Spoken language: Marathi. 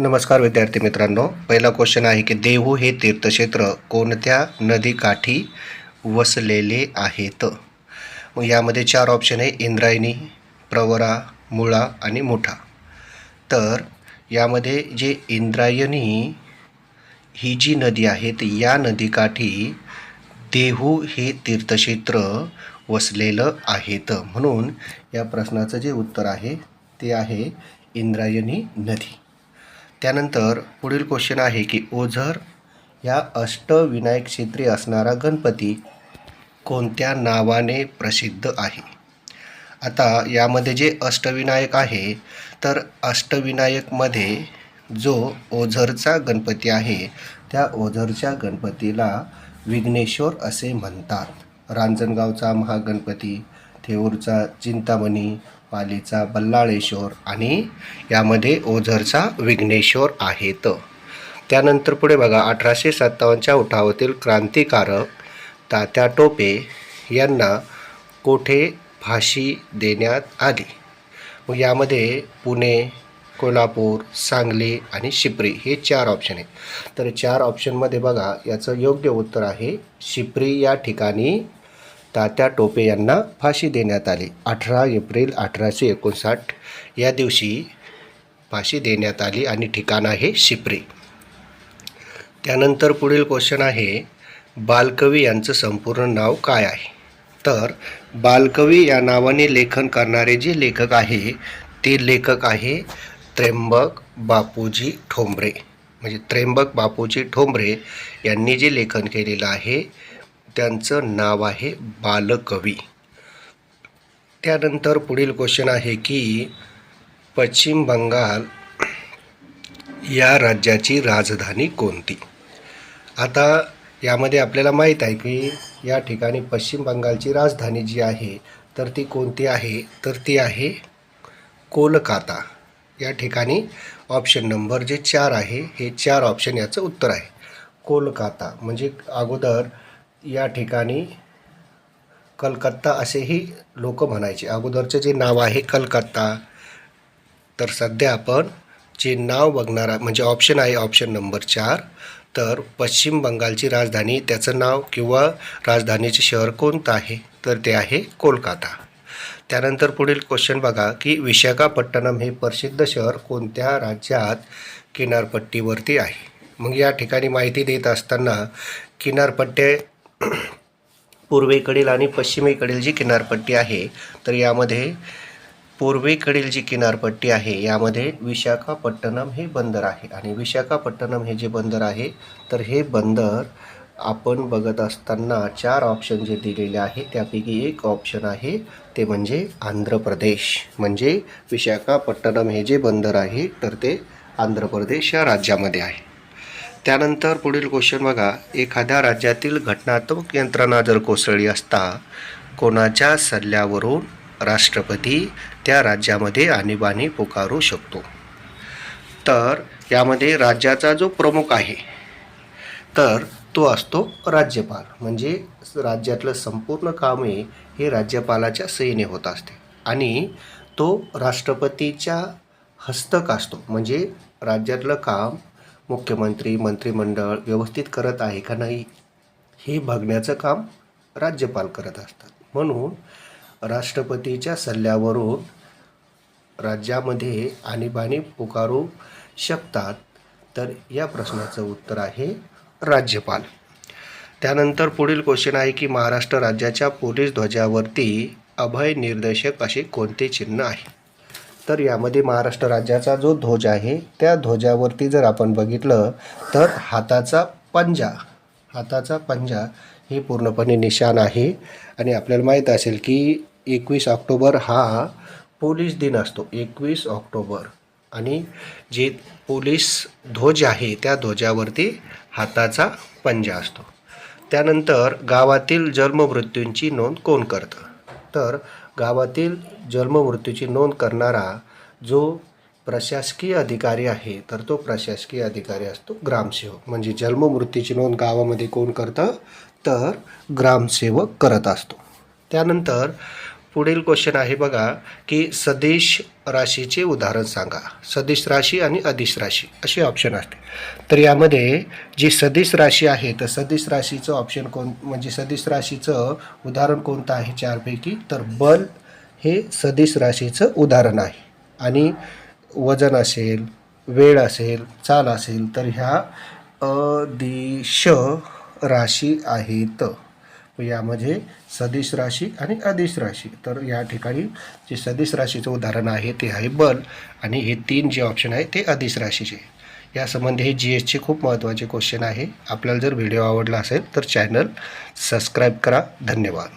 नमस्कार विद्यार्थी मित्रांनो. पहिला क्वेश्चन आहे की देहू हे तीर्थक्षेत्र कोणत्या नदीकाठी वसलेले आहेत? मग यामध्ये चार ऑप्शन आहे इंद्रायणी प्रवरा मुळा आणि मुठा. तर यामध्ये जे इंद्रायणी ही जी नदी आहे या नदीकाठी देहू हे तीर्थक्षेत्र वसलेलं आहेत. म्हणून या प्रश्नाचं जे उत्तर आहे ते आहे इंद्रायणी नदी. त्यानंतर पुढील क्वेश्चन आहे की ओझर या अष्टविनायक क्षेत्री असणारा गणपती कोणत्या नावाने प्रसिद्ध आहे? आता यामध्ये जे अष्टविनायक आहे तर अष्टविनायकमध्ये जो ओझरचा गणपती आहे त्या ओझरच्या गणपतीला विघ्नेश्वर असे म्हणतात. रांजणगावचा महागणपती थेऊरचा चिंतामणी पालीचा बल्लाळेश्वर आणि यामध्ये ओझरचा विघ्नेश्वर आहेत. त्यानंतर पुढे बघा अठराशे सत्तावन्नच्या उठावातील क्रांतिकारक तात्या टोपे यांना कोठे फाशी देण्यात आली? मग यामध्ये पुणे कोल्हापूर सांगली आणि शिप्री हे चार ऑप्शन आहेत. तर चार ऑप्शनमध्ये बघा याचं योग्य उत्तर आहे शिप्री या ठिकाणी तात्या टोपे यांना फाशी देण्यात आली. अठरा एप्रिल अठराशे एकोणसाठ या दिवशी फाशी देण्यात आली आणि ठिकाण आहे शिप्री. त्यानंतर पुढील क्वेश्चन आहे बालकवी यांचं संपूर्ण नाव काय आहे? तर बालकवी या नावाने लेखन करणारे जे लेखक आहे ते लेखक आहे त्र्यंबक बापूजी ठोंबरे. म्हणजे त्र्यंबक बापूजी ठोंबरे यांनी जे लेखन केलेलं आहे त्यांचं नाव आहे बालकवी. त्यानंतर पुढील क्वेश्चन आहे की पश्चिम बंगाल या राज्याची राजधानी कोणती? आता यामध्ये आपल्याला माहीत आहे की या ठिकाणी पश्चिम बंगालची राजधानी जी आहे तर ती कोणती आहे? तर ती आहे कोलकाता. या ठिकाणी ऑप्शन नंबर जे चार आहे हे चार ऑप्शन याचं उत्तर आहे. कोलकाता म्हणजे अगोदर या ठिकाणी कलकत्ता असेही लोक म्हणायचे. अगोदरचं जे नाव आहे कलकत्ता तर सध्या आपण जे नाव बघणार म्हणजे ऑप्शन आहे ऑप्शन नंबर चार तर पश्चिम बंगालची राजधानी त्याचं नाव किंवा राजधानीचे शहर कोणतं आहे? तर ते आहे कोलकाता. त्यानंतर पुढील क्वेश्चन बघा की विशाखापट्टणम हे प्रसिद्ध शहर कोणत्या राज्यात किनारपट्टीवरती आहे? मग या ठिकाणी माहिती देत असताना किनारपट्टे पूर्वेकडील आणि पश्चिमेकडील जी किनारपट्टी आहे तर यामध्ये पूर्वेकडील जी किनारपट्टी आहे यामध्ये विशाखापट्टणम हे बंदर आहे. आणि विशाखापट्टणम हे जे बंदर आहे तर हे बंदर आपण बघत असताना चार ऑप्शन जे दिलेले आहे त्यापैकी एक ऑप्शन आहे ते म्हणजे आंध्र प्रदेश. म्हणजे विशाखापट्टणम हे जे बंदर आहे तर ते आंध्र प्रदेश या राज्यामध्ये आहे. त्यानंतर पुढील क्वेश्चन बघा. एखाद्या राज्यातील घटनात्मक यंत्रणा जर कोसळली असता कोणाच्या सल्ल्यावरून राष्ट्रपती त्या राज्यामध्ये आणीबाणी पुकारू शकतो? तर यामध्ये राज्याचा जो प्रमुख आहे तर तो असतो राज्यपाल. म्हणजे राज्यातलं संपूर्ण कामे हे राज्यपालाच्या सहीने होत असते. आणि तो राष्ट्रपतीच्या हस्तक असतो. म्हणजे राज्यातलं काम मुख्यमंत्री मंत्रिमंडळ व्यवस्थित करत आहे का नाही हे बघण्याचं काम राज्यपाल करत असतात. म्हणून राष्ट्रपतीच्या सल्ल्यावरून राज्यामध्ये आणीबाणी पुकारू शकतात तर या प्रश्नाचं उत्तर आहे राज्यपाल. त्यानंतर पुढील क्वेश्चन आहे की महाराष्ट्र राज्याच्या पोलीस ध्वजावरती अभय निर्देशक असे कोणते चिन्ह आहे? तर यामध्ये महाराष्ट्र राज्याचा जो ध्वज आहे त्या ध्वजावरती जर आपण बघितलं तर हाताचा पंजा हाताचा पंजा हे पूर्णपणे निशाण आहे. आणि आपल्याला माहीत असेल की एकवीस ऑक्टोबर हा पोलीस दिन असतो. एकवीस ऑक्टोबर. आणि जे पोलीस ध्वज आहे त्या ध्वजावरती हाताचा पंजा असतो. त्यानंतर गावातील जन्ममृत्यूंची नोंद कोण करतं? तर गावातील जन्ममृत्यूची नोंद करणारा जो प्रशासकीय अधिकारी आहे तर तो प्रशासकीय अधिकारी असतो ग्रामसेवक. म्हणजे जन्ममृत्यूची नोंद गावामध्ये कोण करतं? तर ग्रामसेवक करत असतो. त्यानंतर पुढील क्वेश्चन आहे बघा की सदिश राशीचे उदाहरण सांगा. सदिश राशी आणि अदिश राशी असे ऑप्शन असते. तर यामध्ये जी सदिश राशी आहे तर सदिश राशीचं ऑप्शन कोण म्हणजे सदिश राशीचं उदाहरण कोणतं आहे चारपैकी? तर बल हे सदिश राशीचं उदाहरण आहे. आणि वजन असेल वेळ असेल चाल असेल तर ह्या अदिश राशी आहेत. यामध्ये सदिश राशी आणि अदिश राशी. तर या ठिकाणी जे सदिश राशीचं उदाहरण आहे ते आहे बल आणि हे तीन जे ऑप्शन आहे ते अदिश राशीचे. यासंबंधी हे जी एसचे खूप महत्त्वाचे क्वेश्चन आहे. आपल्याला जर व्हिडिओ आवडला असेल तर चॅनल सबस्क्राईब करा. धन्यवाद.